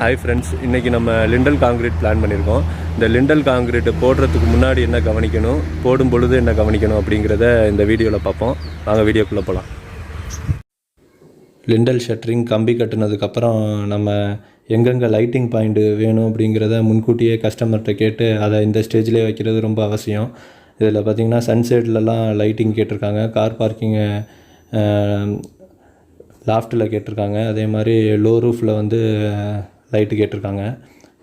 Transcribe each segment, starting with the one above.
Hi friends இன்றைக்கி நம்ம lintel concrete plan பண்ணியிருக்கோம் இந்த லிண்டல் காங்கிரீட் போடுறதுக்கு முன்னாடி என்ன கவனிக்கணும்? போடும் பொழுது என்ன கவனிக்கணும் அப்படிங்கிறத இந்த வீடியோவில் பார்ப்போம். வாங்க வீடியோக்குள்ளே போகலாம் லிண்டல் ஷட்டரிங் கம்பி கட்டினதுக்கப்புறம் நம்ம எங்கெங்கே லைட்டிங் பாயிண்ட்டு வேணும் அப்படிங்கிறத முன்கூட்டியே கஸ்டமர்கிட்ட கேட்டு அதை இந்த ஸ்டேஜ்லேயே வைக்கிறது ரொம்ப அவசியம். இதில் பார்த்திங்கன்னா சன்செட்லலாம் லைட்டிங் கேட்டிருக்காங்க. கார் பார்க்கிங்கு லாஃப்ட்டில் கேட்டிருக்காங்க. அதே மாதிரி லோ ரூஃபில் வந்து லைட்டு கேட்டிருக்காங்க.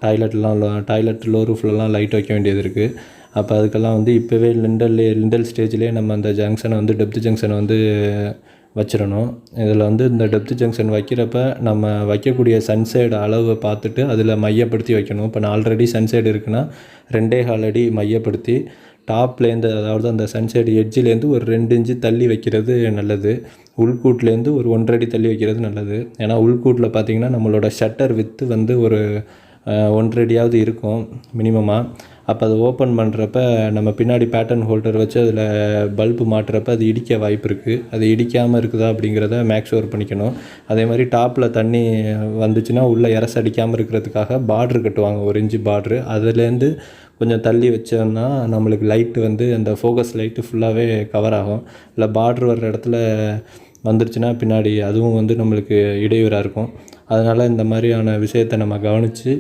டாய்லெட்லாம் டாய்லெட் லோ ரூஃப்லலாம் லைட் வைக்க வேண்டியது இருக்குது அப்போ அதுக்கெல்லாம் வந்து இப்போவே லிண்டல் லிண்டல் ஸ்டேஜ்லேயே நம்ம அந்த ஜங்ஷனை வந்து டெப்த் ஜங்ஷனை வந்து வச்சிடணும். இதில் வந்து இந்த டெப்த் ஜங்ஷன் வைக்கிறப்ப நம்ம வைக்கக்கூடிய சன்சைடு அளவை பார்த்துட்டு அதில் மையப்படுத்தி வைக்கணும். இப்போ நான் ஆல்ரெடி சன்சைடு இருக்குன்னா ரெண்டே கால் அடி மையப்படுத்தி டாப்லேருந்து அதாவது அந்த சன்சைடு எட்ஜிலேருந்து ஒரு ரெண்டு இன்ச்சு தள்ளி வைக்கிறது நல்லது. உள்கூட்லேருந்து ஒரு ஒன்றரை அடி தள்ளி வைக்கிறது நல்லது. ஏன்னா உள்கூட்டில் பார்த்தீங்கன்னா நம்மளோட ஷட்டர் வித்து வந்து ஒரு ஒன்றடியாவது ஒன்றரை அடியாவது இருக்கும் மினிமமாக அப்போ அதை ஓப்பன் பண்ணுறப்ப நம்ம பின்னாடி பேட்டர்ன் ஹோல்டர் வச்சு அதில் பல்பு மாட்டுறப்ப அது இடிக்க வாய்ப்பு இருக்குது அது இடிக்காமல் இருக்குதா அப்படிங்கிறத மேக்ஸ் ஷுவர் பண்ணிக்கணும். அதே மாதிரி டாப்பில் தண்ணி வந்துச்சுன்னா உள்ளே இரச அடிக்காமல் இருக்கிறதுக்காக பார்ட்ரு கட்டுவாங்க. ஒரு இன்ச்சு பார்ட்ரு அதுலேருந்து கொஞ்சம் தள்ளி வச்சோம்னா நம்மளுக்கு லைட்டு வந்து அந்த ஃபோக்கஸ் லைட்டு ஃபுல்லாகவே கவர் ஆகும். இல்லை பார்ட்ரு வர்ற இடத்துல வந்துருச்சுன்னா பின்னாடி அதுவும் வந்து நம்மளுக்கு இடையூறாக இருக்கும். அதனால் இந்த மாதிரியான விஷயத்தை நம்ம கவனித்து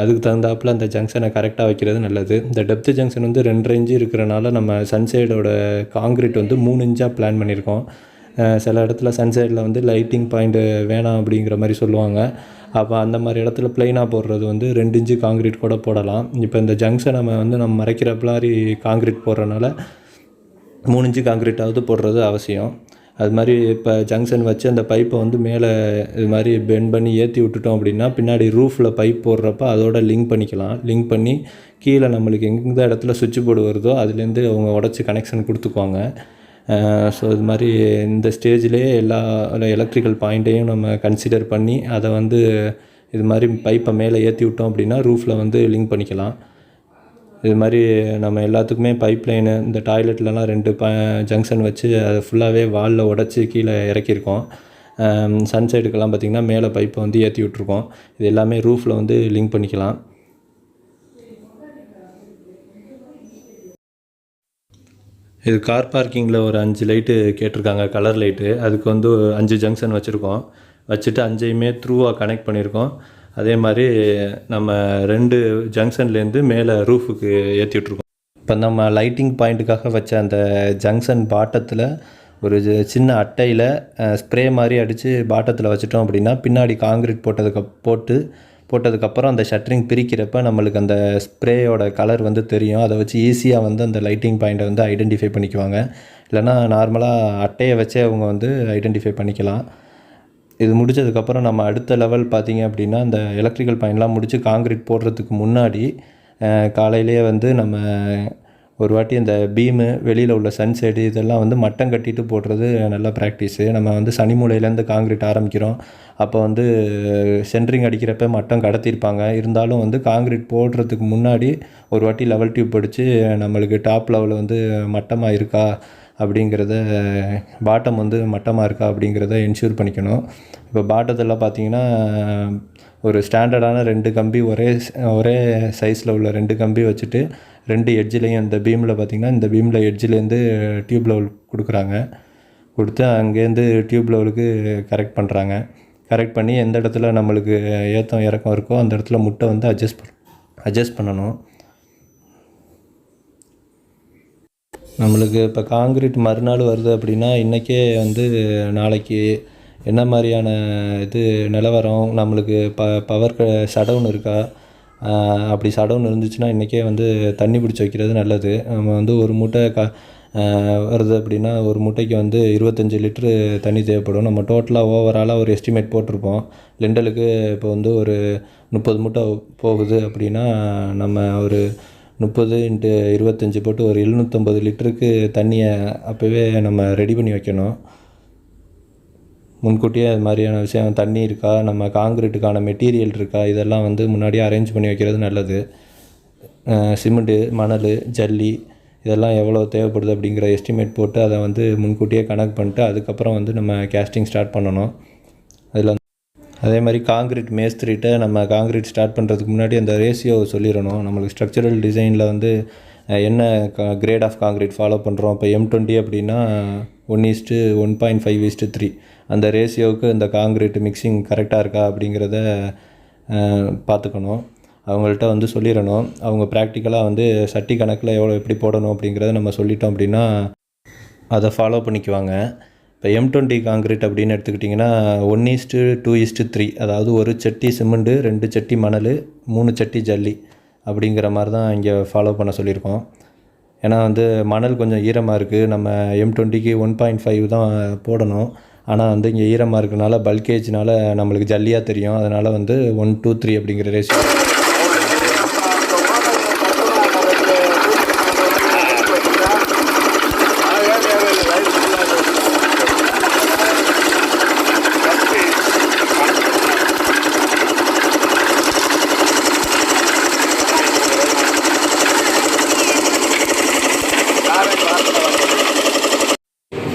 அதுக்கு தகுந்தாப்புல அந்த ஜங்ஷனை கரெக்டாக வைக்கிறது நல்லது. இந்த டெப்த் ஜங்ஷன் வந்து ரெண்டு இன்ச்சு இருக்கிறனால நம்ம சன்சைடோட காங்கிரீட் வந்து மூணு இன்ச்சாக பிளான் பண்ணியிருக்கோம். சில இடத்துல சன்சைடில் வந்து லைட்டிங் பாயிண்ட்டு வேணாம் அப்படிங்கிற மாதிரி சொல்லுவாங்க. அப்போ அந்த மாதிரி இடத்துல ப்ளைனாக போடுறது வந்து ரெண்டு இன்ச்சு காங்கிரீட் கூட போடலாம். இப்போ இந்த ஜங்ஷன் நம்ம வந்து நம்ம மறைக்கிற மாதிரி காங்கிரீட் போடுறனால மூணு இன்ச்சு காங்கிரீட்டாவது போடுறது அவசியம். அது மாதிரி இப்போ ஜங்ஷன் வச்சு அந்த பைப்பை வந்து மேலே இது மாதிரி பெண்ட் பண்ணி ஏற்றி விட்டுட்டோம் அப்படின்னா பின்னாடி ரூஃபில் பைப் போடுறப்ப அதோட லிங்க் பண்ணிக்கலாம். லிங்க் பண்ணி கீழே நம்மளுக்கு எந்த இடத்துல சுவிட்ச் போர்டு வருதோ அதுலேருந்து அவங்க உடச்சி கனெக்ஷன் கொடுத்துக்குவாங்க. ஸோ இது மாதிரி இந்த ஸ்டேஜ்லேயே எல்லா எலக்ட்ரிக்கல் பாயிண்ட்டையும் நம்ம கன்சிடர் பண்ணி அதை வந்து இது மாதிரி பைப்பை மேலே ஏற்றி விட்டோம் அப்படின்னா ரூஃபில் வந்து லிங்க் பண்ணிக்கலாம். இது மாதிரி நம்ம எல்லாத்துக்குமே பைப் லைனு இந்த டாய்லெட்லலாம் ரெண்டு ப ஜங்ஷன் வச்சு அதை ஃபுல்லாகவே வாலில் உடச்சி கீழே இறக்கியிருக்கோம். சன்சைடுக்கெல்லாம் பார்த்திங்கன்னா மேலே பைப்பை வந்து ஏற்றி விட்ருக்கோம் இது எல்லாமே ரூஃபில் வந்து லிங்க் பண்ணிக்கலாம். இது கார் பார்க்கிங்கில் ஒரு அஞ்சு லைட்டு கேட்டிருக்காங்க கலர் லைட்டு அதுக்கு வந்து அஞ்சு ஜங்ஷன் வச்சுருக்கோம். வச்சுட்டு அஞ்சையுமே த்ரூவாக கனெக்ட் பண்ணியிருக்கோம். அதே மாதிரி நம்ம ரெண்டு ஜங்ஷன்லேருந்து மேலே ரூஃபுக்கு ஏற்றிட்டுருக்கோம் இப்போ நம்ம லைட்டிங் பாயிண்ட்டுக்காக வச்ச அந்த ஜங்ஷன் பாட்டத்தில் ஒரு சின்ன அட்டையில் ஸ்ப்ரே மாதிரி அடித்து பாட்டத்தில் வச்சுட்டோம் அப்படின்னா பின்னாடி காங்கிரீட் போட்டதுக்கு போட்டு போட்டதுக்கப்புறம் அந்த ஷட்டரிங் பிரிக்கிறப்ப நம்மளுக்கு அந்த ஸ்ப்ரேயோட கலர் வந்து தெரியும். அதை வச்சு ஈஸியாக வந்து அந்த லைட்டிங் பாயிண்ட்டை வந்து ஐடென்டிஃபை பண்ணிக்குவாங்க. இல்லைன்னா நார்மலாக அட்டையை வச்சே அவங்க வந்து ஐடென்டிஃபை பண்ணிக்கலாம். இது முடிச்சதுக்கப்புறம் நம்ம அடுத்த லெவல் பார்த்திங்க அப்படின்னா இந்த எலக்ட்ரிக்கல் பயன்லாம் முடித்து காங்கிரீட் போடுறதுக்கு முன்னாடி காலையிலேயே வந்து நம்ம ஒரு வாட்டி அந்த பீமு வெளியில் உள்ள சன்சைடு இதெல்லாம் வந்து மட்டம் கட்டிட்டு போடுறது நல்ல ப்ராக்டிஸு நம்ம வந்து சனி மூலையிலேருந்து காங்கிரீட் ஆரம்பிக்கிறோம். அப்போ வந்து சென்ட்ரிங் அடிக்கிறப்ப மட்டம் கடத்திருப்பாங்க இருந்தாலும் வந்து காங்கிரீட் போடுறதுக்கு முன்னாடி ஒரு வாட்டி லெவல் டியூப் படித்து நம்மளுக்கு டாப் லெவலில் வந்து மட்டமாக இருக்கா? அப்படிங்கிறத பாட்டம் வந்து மட்டமாக இருக்கா அப்படிங்கிறத என்ஷூர் பண்ணிக்கணும். இப்போ பாட்டத்தில் பார்த்தீங்கன்னா ஒரு ஸ்டாண்டர்டான ரெண்டு கம்பி ஒரே ஒரே சைஸில் உள்ள ரெண்டு கம்பி வச்சுட்டு ரெண்டு எட்ஜிலையும் இந்த பீமில் பார்த்தீங்கன்னா இந்த பீமில் எட்ஜிலேருந்து டியூப் லெவல் கொடுக்குறாங்க. கொடுத்து அங்கேருந்து டியூப் லெவலுக்கு கரெக்ட் பண்ணுறாங்க கரெக்ட் பண்ணி எந்த இடத்துல நம்மளுக்கு ஏற்றம் இறக்கம் இருக்கோ அந்த இடத்துல முட்டை வந்து அட்ஜஸ்ட் அட்ஜஸ்ட் பண்ணணும். நம்மளுக்கு இப்போ காங்கிரீட் மறுநாள் வருது அப்படின்னா இன்றைக்கே வந்து நாளைக்கு என்ன மாதிரியான இது நிலவரம்? நம்மளுக்கு ப பவர் சடவுன் இருக்கா? அப்படி சடவுன் இருந்துச்சுன்னா இன்றைக்கே வந்து தண்ணி பிடிச்சி வைக்கிறது நல்லது. நம்ம வந்து ஒரு மூட்டை க வருது அப்படின்னா ஒரு மூட்டைக்கு வந்து இருபத்தஞ்சி லிட்ரு தண்ணி தேவைப்படும். நம்ம டோட்டலாக ஓவராலாக ஒரு எஸ்டிமேட் போட்டிருப்போம். லிண்டலுக்கு இப்போ வந்து ஒரு முப்பது மூட்டை போகுது அப்படின்னா நம்ம ஒரு முப்பது இன்ட்டு இருபத்தஞ்சி போட்டு ஒரு எழுநூற்றம்பது லிட்டருக்கு தண்ணியை அப்போவே நம்ம ரெடி பண்ணி வைக்கணும். முன்கூட்டியே அது மாதிரியான விஷயம் தண்ணி இருக்கா நம்ம காங்கிரீட்டுக்கான மெட்டீரியல் இருக்கா இதெல்லாம் வந்து முன்னாடியே அரேஞ்ச் பண்ணி வைக்கிறது நல்லது. சிமெண்ட்டு மணல் ஜல்லி இதெல்லாம் எவ்வளோ தேவைப்படுது அப்படிங்கிற எஸ்டிமேட் போட்டு அதை வந்து முன்கூட்டியே கணக்கு பண்ணிட்டு அதுக்கப்புறம் வந்து நம்ம கேஸ்டிங் ஸ்டார்ட் பண்ணணும். அதில் அதே மாதிரி காங்கிரீட் மேஸ்திரிகிட்ட நம்ம காங்கிரீட் ஸ்டார்ட் பண்ணுறதுக்கு முன்னாடி அந்த ரேஷியோ சொல்லிடணும். நம்மளுக்கு ஸ்ட்ரக்சரல் டிசைனில் வந்து என்ன கிரேட் ஆஃப் காங்கிரீட் ஃபாலோ பண்ணுறோம் இப்போ எம் டுவெண்ட்டி அப்படின்னா one is to one point five is to three அந்த ரேஷியோவுக்கு இந்த காங்கிரீட் மிக்சிங் கரெக்டாக இருக்கா அப்படிங்கிறத பார்த்துக்கணும். அவங்கள்ட்ட வந்து சொல்லிடணும். அவங்க ப்ராக்டிக்கலாக வந்து சட்டி கணக்கில் எவ்வளோ எப்படி போடணும் அப்படிங்கிறத நம்ம சொல்லிட்டோம் அப்படின்னா அதை ஃபாலோ பண்ணிக்குவாங்க. இப்போ எம் டுவெண்ட்டி காங்கிரீட் அப்படின்னு எடுத்துக்கிட்டிங்கன்னா one is to two is to three அதாவது ஒரு சட்டி சிமெண்ட்டு ரெண்டு சட்டி மணல் மூணு சட்டி ஜல்லி அப்படிங்கிற மாதிரி தான் இங்கே ஃபாலோ பண்ண சொல்லியிருக்கோம். ஏன்னா வந்து மணல் கொஞ்சம் ஈரமாக இருக்குது நம்ம எம் டுவெண்ட்டிக்கு ஒன் பாயிண்ட் ஃபைவ் தான் போடணும். ஆனால் வந்து இங்கே ஈரமாக இருக்கிறனால பல்கேஜ்னால நம்மளுக்கு ஜல்லியாக தெரியும். அதனால் வந்து ஒன் டூ த்ரீ அப்படிங்கிற ரேஷியோ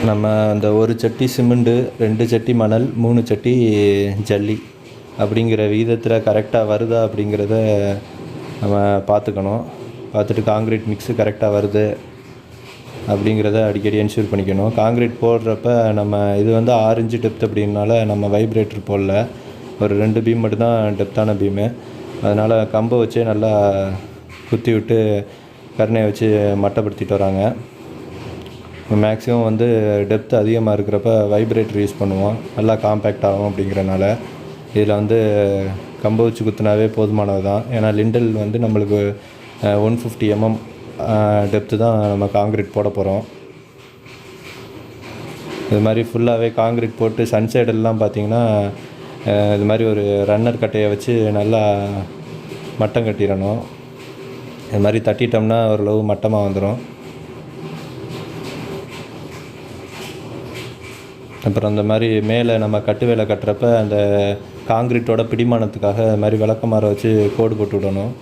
நம்ம அந்த ஒரு சட்டி சிமெண்ட்டு ரெண்டு சட்டி மணல் மூணு சட்டி ஜல்லி அப்படிங்கிற விகிதத்தில் கரெக்டாக வருதா அப்படிங்கிறத நம்ம பார்த்துக்கணும். பார்த்துட்டு காங்கிரீட் மிக்ஸு கரெக்டாக வருது அப்படிங்கிறத அடிக்கடி என்ஷூர் பண்ணிக்கணும். காங்கிரீட் போடுறப்ப நம்ம இது வந்து ஆரஞ்சு டெப்த் அப்படின்னால நம்ம வைப்ரேட்டர் போடல. ஒரு ரெண்டு பீம் மட்டும்தான் டெப்த்தான பீமு அதனால் கம்பை வச்சே நல்லா குத்தி விட்டு கருணையை வச்சு மட்டப்படுத்திட்டு வராங்க. மேக்ஸிமம் வந்து டெப்த் அதிகமாக இருக்கிறப்ப வைப்ரேட்டர் யூஸ் பண்ணுவோம். நல்லா காம்பேக்ட் ஆகும் அப்படிங்கிறனால. இதில் வந்து கம்பு வச்சு குத்துனாவே போதுமானது தான் ஏன்னா லிண்டல் வந்து நம்மளுக்கு ஒன் ஃபிஃப்டி எம்எம் டெப்த்து தான் நம்ம காங்கிரீட் போட போகிறோம் இது மாதிரி ஃபுல்லாகவே காங்கிரீட் போட்டு சன்சைடெல்லாம் பார்த்தீங்கன்னா இது மாதிரி ஒரு ரன்னர் கட்டையை வச்சு நல்லா மட்டம் கட்டிடணும். இது மாதிரி தட்டிட்டோம்னா ஓரளவு மட்டமாக வந்துடும் அப்புறம் அந்த மாதிரி மேலே நம்ம கட்டு வேலை கட்டுறப்ப அந்த காங்கிரீட்டோட பிடிமானத்துக்காக அது மாதிரி விளக்கமாற வச்சு கோடு போட்டு விடணும்.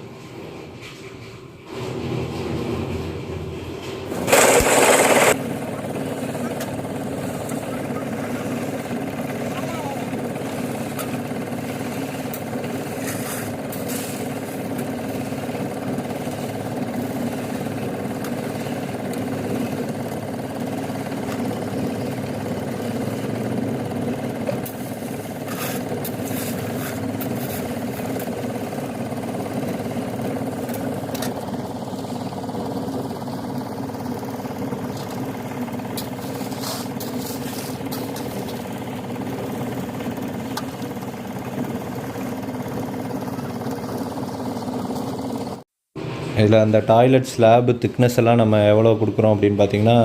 இதில் அந்த டாய்லெட் ஸ்லாப் திக்னஸ் எல்லாம் நம்ம எவ்வளோ கொடுக்குறோம் அப்படின்னு பார்த்தீங்கன்னா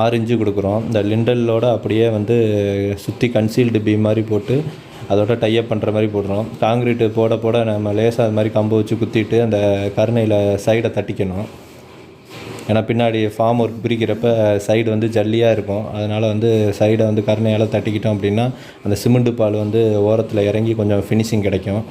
ஆறு இன்ச்சு கொடுக்குறோம். இந்த லிண்டலோட அப்படியே வந்து சுற்றி கன்சீல்டு பீம் மாதிரி போட்டு அதோட டைப் பண்ணுற மாதிரி போடுறோம். காங்கிரீட்டு போட போட நம்ம லேசாக அது மாதிரி கம்பு வச்சு குத்திட்டு அந்த கருணையில் சைடை தட்டிக்கணும். ஏன்னா பின்னாடி ஃபார்ம் ஒர்க் பிரிக்கிறப்ப சைடு வந்து ஜல்லியாக இருக்கும். அதனால் வந்து சைடை வந்து கருணையால் தட்டிக்கிட்டோம் அப்படின்னா அந்த சிமெண்ட்டு பால் வந்து ஓரத்தில் இறங்கி கொஞ்சம் ஃபினிஷிங் கிடைக்கும்.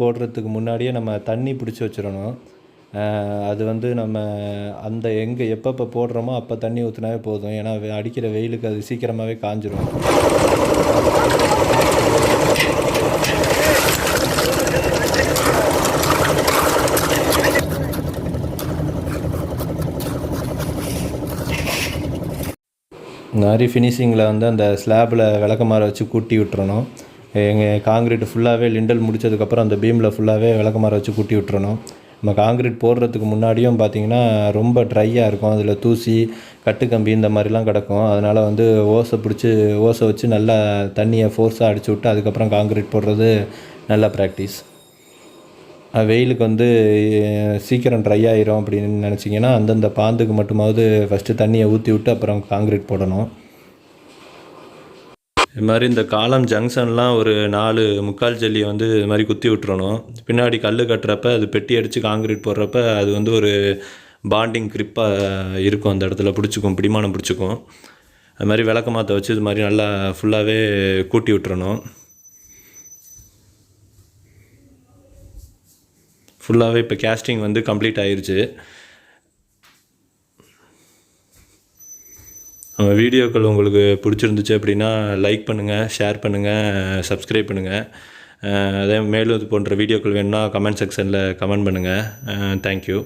போடுறதுக்கு முன்னாடியே நம்ம தண்ணி பிடிச்சி வச்சிடணும். அது வந்து நம்ம அந்த எங்கே எப்பப்போ போடுறோமோ அப்போ தண்ணி ஊற்றினாவே போதும். ஏன்னா அடிக்கிற வெயிலுக்கு அது சீக்கிரமாகவே காஞ்சிடும் இந்த மாதிரி ஃபினிஷிங்கில் வந்து அந்த ஸ்லாபில் விளக்கமாற வச்சு கூட்டி விட்டுறணும். எங்கள் காங்கிரீட் ஃபுல்லாகவே லிண்டல் முடிச்சதுக்கப்புறம் அந்த பீமில் ஃபுல்லாகவே விளக்கமாற வச்சு கூட்டி விட்டுறணும். நம்ம காங்கிரீட் போடுறதுக்கு முன்னாடியும் பார்த்தீங்கன்னா ரொம்ப ட்ரையாக இருக்கும். அதில் தூசி கட்டுக்கம்பி இந்த மாதிரிலாம் கிடக்கும். அதனால் வந்து ஓசை பிடிச்சி ஓசை வச்சு நல்லா தண்ணியை ஃபோர்ஸாக அடிச்சு விட்டு அதுக்கப்புறம் காங்கிரீட் போடுறது நல்ல ப்ராக்டிஸ் வெயிலுக்கு வந்து சீக்கிரம் ட்ரை ஆயிரும் அப்படின்னு நினச்சிங்கன்னா அந்தந்த பாந்துக்கு மட்டுமாவது ஃபஸ்ட்டு தண்ணியை ஊற்றி விட்டு அப்புறம் காங்கிரீட் போடணும். இது மாதிரி இந்த காலம் ஜங்ஷன்லாம் ஒரு நாலு முக்கால் ஜல்லியை வந்து இது மாதிரி குத்தி விட்டுறணும். பின்னாடி கல் கட்டுறப்ப அது பெட்டி அடித்து காங்கிரீட் போடுறப்ப அது வந்து ஒரு பாண்டிங் க்ரிப்பாக இருக்கும் அந்த இடத்துல. பிடிச்சிக்கும் பிடிமானம் பிடிச்சிக்கும். அது மாதிரி விளக்க மாற்ற வச்சு இது மாதிரி நல்லா ஃபுல்லாகவே கூட்டி விட்டுறணும். ஃபுல்லாகவே இப்போ கேஸ்டிங் வந்து கம்ப்ளீட் ஆயிடுச்சு நம்ம வீடியோக்கள் உங்களுக்கு பிடிச்சிருந்துச்சு அப்படின்னா லைக் பண்ணுங்கள் ஷேர் பண்ணுங்கள் சப்ஸ்கிரைப் பண்ணுங்கள் அதே மேலும் இது போன்ற வீடியோக்கள் வேணுன்னா கமெண்ட் செக்ஷனில் கமெண்ட் பண்ணுங்கள் தேங்க்யூ